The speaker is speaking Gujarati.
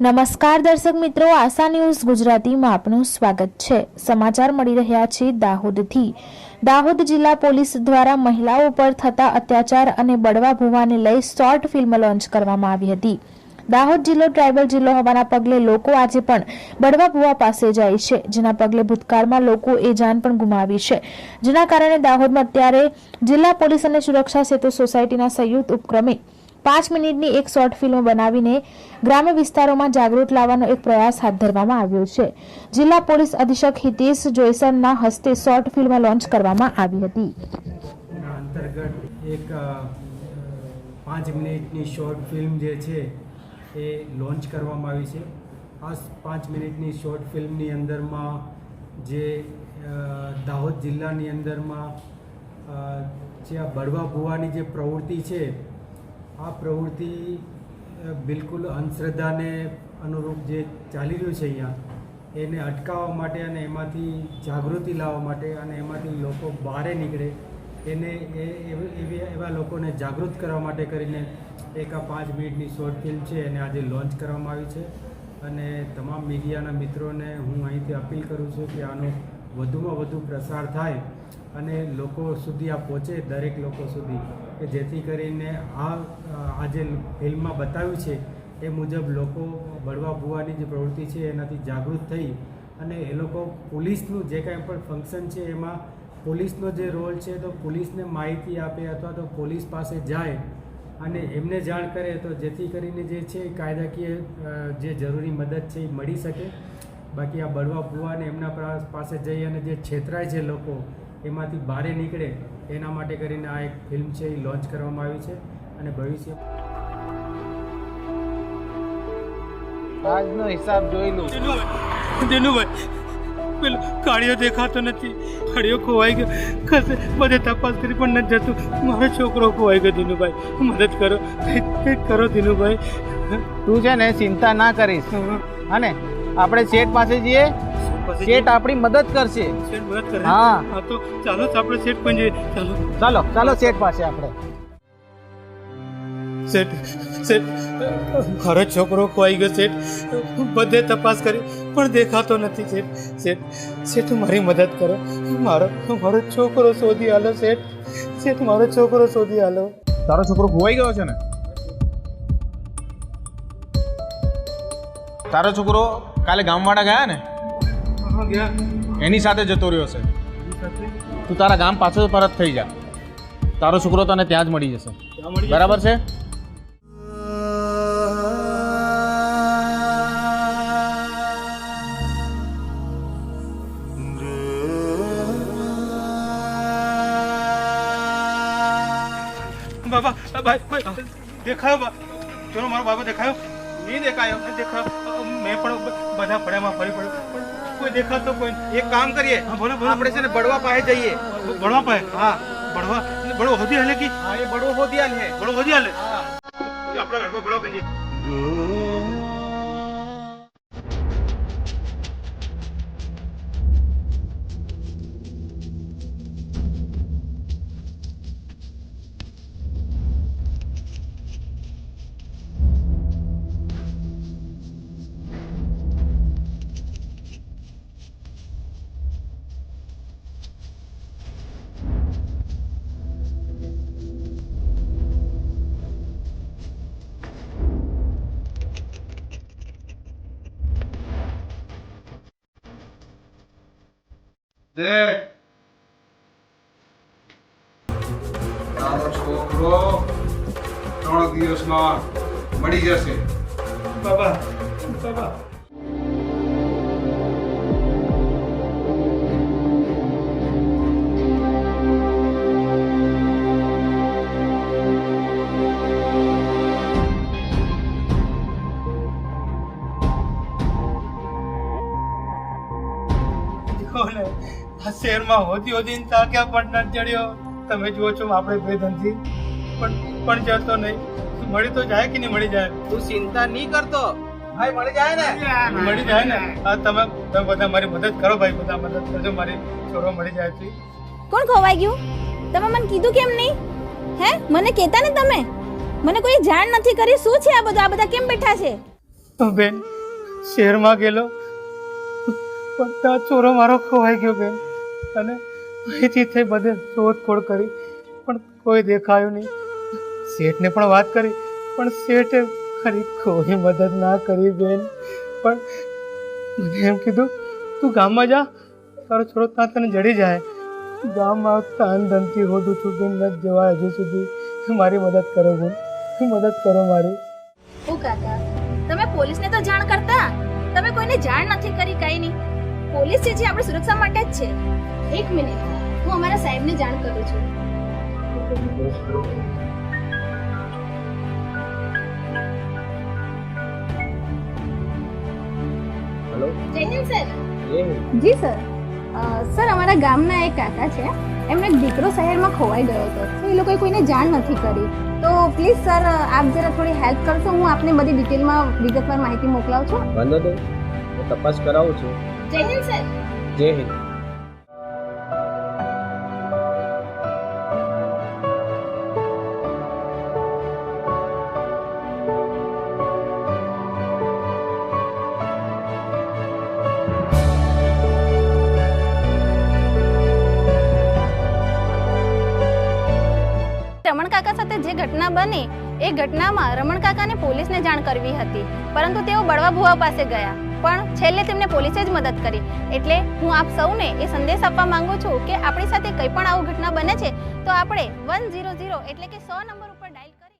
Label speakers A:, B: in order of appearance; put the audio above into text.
A: નમસ્કાર દર્શક મિત્રો, આશા ન્યૂઝ ગુજરાતીમાં આપનું સ્વાગત છે. સમાચાર મળી રહ્યા છે દાહોદથી. દાહોદ જિલ્લા પોલીસ દ્વારા મહિલાઓ પર થતા અત્યાચાર અને બળવા ભૂવાને લઈ શોર્ટ ફિલ્મ લોન્ચ કરવામાં આવી હતી. દાહોદ જિલ્લો ટ્રાઇબલ જિલ્લો હોવાના પગલે લોકો આજે પણ બળવા ભૂવા પાસે જાય છે. જેના પગલે ભૂતકાળમાં લોકો એ જાન પણ ગુમાવી છે. જેના કારણે દાહોદમાં અત્યારે જિલ્લા પોલીસ અને સુરક્ષા સેતુ સોસાયટીના સંયુક્ત ઉપક્રમે પાંચ મિનિટની એક શોર્ટ ફિલ્મ બનાવીને ગ્રામ્ય વિસ્તારોમાં જાગૃત લાવવાનો એક પ્રયાસ હાથ ધરવામાં આવ્યો છે. જિલ્લા પોલીસ અધિક્ષક હિતેશ જોયસનના હસ્તે શોર્ટ ફિલ્મ લોન્ચ કરવામાં આવી હતી.
B: અંતર્ગત એક પાંચ મિનિટની શોર્ટ ફિલ્મ જે છે એ લોન્ચ કરવામાં આવી છે. આ પાંચ મિનિટની શોર્ટ ફિલ્મની અંદરમાં જે દાહોદ જિલ્લાની અંદરમાં જે આ બળવા ભૂવાની જે પ્રવૃત્તિ છે આ પ્રવૃત્તિ બિલકુલ અંધશ્રદ્ધાને અનુરૂપ જે ચાલી રહ્યું છે અહીંયા, એને અટકાવવા માટે અને એમાંથી જાગૃતિ લાવવા માટે અને એમાંથી લોકો બહાર નીકળે, એને એવી, એવા લોકોને જાગૃત કરવા માટે કરીને એક આ પાંચ મિનિટની શોર્ટ ફિલ્મ છે, એને આજે લોન્ચ કરવામાં આવી છે. અને તમામ મીડિયાના મિત્રોને હું અહીંથી અપીલ કરું છું કે આનો વધુમાં વધુ પ્રસાર થાય અને લોકો સુધી આ પહોંચે, દરેક લોકો સુધી. કે જેથી કરીને આ આ જે ફિલ્મમાં બતાવ્યું છે, એ મુજબ લોકો બળવા ભૂવાની જે પ્રવૃત્તિ છે, એનાથી જાગૃત થઈ અને એ લોકો પોલીસનું જે કાંઈ પણ ફંક્શન છે, એમાં પોલીસનો જે રોલ છે, તો પોલીસને માહિતી આપે અથવા તો પોલીસ પાસે જાય અને એમને જાણ કરે, તો જેથી કરીને જે છે કાયદાકીય જે જરૂરી મદદ છે, એ મળી શકે. બાકી આ બળવા ભૂવાને એમના પાસે જઈ અને જે છેતરાય છે લોકો એમાંથી બહાર નીકળે એના માટે કરીને આ એક ફિલ્મ છે એ લોન્ચ કરવામાં આવી છે અને ભવિષ્ય
C: આજનો હિસાબ જોઈ લઉં
D: દિનુભાઈ પેલો કાળિયો દેખાતો નથી. કાળિયો ખોવાઈ ગયો. કશે બધે તપાસ કરી પણ નથી જતું. મારો છોકરો ખોવાઈ ગયો દિનુભાઈ. મદદ કરો. કંઈક કરો દિનુભાઈ.
C: તું છે ને ચિંતા ના કરીશ. અને આપણે શેઠ પાસે જઈએ. શેઠ આપણી મદદ કરશે.
D: શેઠ મદદ કરે.
C: હા.
D: તો ચાલો આપણે શેઠ પણ જઈએ. ચાલો.
C: ચાલો ચાલો શેઠ પાસે આપણે.
D: શેઠ શેઠ ખરો છોકરો ખોવાઈ ગયો શેઠ બધે તપાસ કરી પણ દેખાતો નથી શેઠ શેઠ શેઠ મારી મદદ કરો. મારો મારો છોકરો શોધી આલો શેઠ શેઠ મારો છોકરો શોધી આલો.
E: તારો છોકરો ખોવાઈ ગયો છે ને? તારો છોકરો કાલે ગામવાળા ગયા ને? એની સાથે જતો રહ્યો છે. તું તારા ગામ પાછો પરત થઈ જા. તારો છોકરો તને ત્યાં જ મળી જશે. બરાબર છે?
D: બાબા ભાઈ દેખાયો બા. ચલો મારો બાબા દેખાયો. નહીં દેખાયો દેખાયો. મેં પણ બધા પડ્યામાં ફરી પડ્યો. કોઈ દેખાતો કોઈ
E: એક કામ કરીએ. આપણે છે ને બળવા પાસે જઈએ.
D: બળવા પાસે?
E: હા.
D: બળવા? બળવો હોદી હાલે કે?
E: હા એ બળવો હોદિયાલ હાલે.
D: બળવો હોદી હાલે? આપણા ઘરમાં બળવો કહીએ
F: તારો છોકરો ત્રણ દિવસમાં મળી જશે.
D: બાબા બાબા. શહેરમાં હોતી હોતી તાક્યા પણ ન ચડ્યો. તમે જુઓ છો આપણે બે ધનથી પણ પણ ચડતો નહીં. મળી તો જાય કે નહીં મળી જાય?
C: તું ચિંતા નહીં કરતો. ભાઈ મળી જાય ને?
D: મળી જાય ને? આ તમે તમે બધા મારી મદદ કરો ભાઈ બધા મદદ કરજો. મારી છોરો મળી જાય છે.
G: કોણ ખોવાઈ ગયું? તમે મને કીધું કેમ નહીં? હે? મને કહેતા ને તમે? મને કોઈ જાણ નથી કરી શું છે આ બધું? આ બધા કેમ બેઠા છે?
D: બેન શહેરમાં ગયેલો? પણ છોરો ચોરો મારો ખોવાઈ ગયો બેન. અને અહીંથી થઈ બધે શોધખોળ કરી. પણ કોઈ દેખાયું નહીં. શેઠને પણ વાત કરી. પણ શેઠે ખરી કોઈ મદદ ના કરી બેન. પણ મને એમ કીધું, તું ગામમાં જા. તારો છોડો ત્યાં તને જડી જાય. ગામમાં તાન ધનથી હોદું છું બેન ન જવાય હજુ સુધી. મારી મદદ કરો બેન મદદ કરો મારી.
G: ઓ કાકા, તમે પોલીસને તો જાણ કરતા? તમે કોઈને જાણ નથી કરી કઈ નહીં. પોલીસ જે છે આપણી સુરક્ષા માટે જ છે. એક મિનિટ. હું અમારા સાહેબને જાણ કરું છું.
E: હેલો?
G: સર. જી સર. સર અમારા ગામના એક કાકા છે. એમનો એક દીકરો શહેરમાં ખોવાઈ ગયો હતો. તો એ લોકોએ કોઈને જાણ નથી કરી. તો પ્લીઝ સર આપ જરા થોડી હેલ્પ કરશો? હું આપને બધી ડિટેલમાં વિગતવાર માહિતી મોકલાવું છું.
C: વાંધો નહીં. હું તપાસ કરાવું છું.
G: જય હિન્દ સર.
C: જય હિન્દ.
G: રમણ કાકા સાથે જે ઘટના બની એ ઘટનામાં રમણ કાકાને પોલીસને જાણ કરવી હતી. પરંતુ તેઓ બળવા ભુવા પાસે ગયા. પણ છેલ્લે તેમને પોલીસે જ મદદ કરી. એટલે હું આપ સૌને એ સંદેશ આપવા માંગુ છું કે આપણી સાથે કંઈ પણ આવું ઘટના બને છે, તો આપણે વન એટલે કે સો નંબર